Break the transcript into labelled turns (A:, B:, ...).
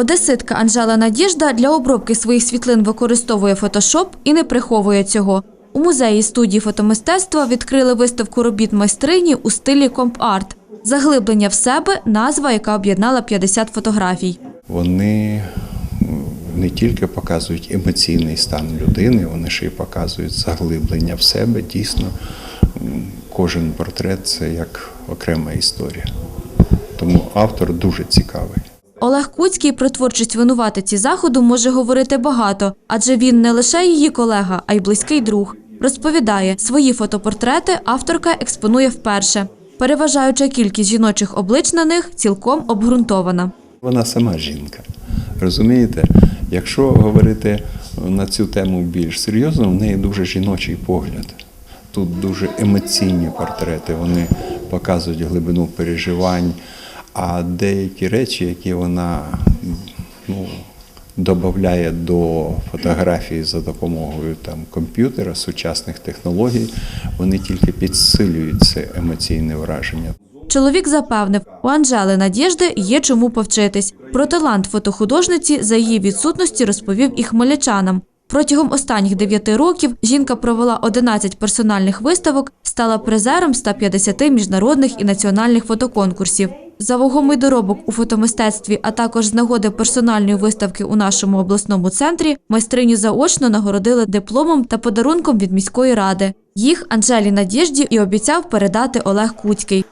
A: Одеситка Анжела Надіжда для обробки своїх світлин використовує фотошоп і не приховує цього. У музеї студії фотомистецтва відкрили виставку робіт майстрині у стилі комп-арт. Заглиблення в себе назва, яка об'єднала 50 фотографій.
B: Вони не тільки показують емоційний стан людини, вони ще й показують заглиблення в себе. Дійсно, кожен портрет це як окрема історія. Тому автор дуже цікавий.
A: Олег Куцький про творчість винуватиці заходу може говорити багато, адже він не лише її колега, а й близький друг. Розповідає, свої фотопортрети авторка експонує вперше. Переважаюча кількість жіночих облич на них цілком обґрунтована.
B: Вона сама жінка. Розумієте, якщо говорити на цю тему більш серйозно, в неї дуже жіночий погляд. Тут дуже емоційні портрети, вони показують глибину переживань, а деякі речі, які вона ну, додає до фотографії за допомогою там, комп'ютера, сучасних технологій, вони тільки підсилюють це емоційне враження.
A: Чоловік запевнив, у Анжели Надєжди є чому повчитись. Про талант фотохудожниці за її відсутності розповів і хмельничанам. Протягом останніх дев'яти років жінка провела 11 персональних виставок, стала призером 150 міжнародних і національних фотоконкурсів. За вагомий доробок у фотомистецтві, а також з нагоди персональної виставки у нашому обласному центрі, майстриню заочно нагородили дипломом та подарунком від міської ради. Їх Анжелі Надєжді і обіцяв передати Олег Куцький.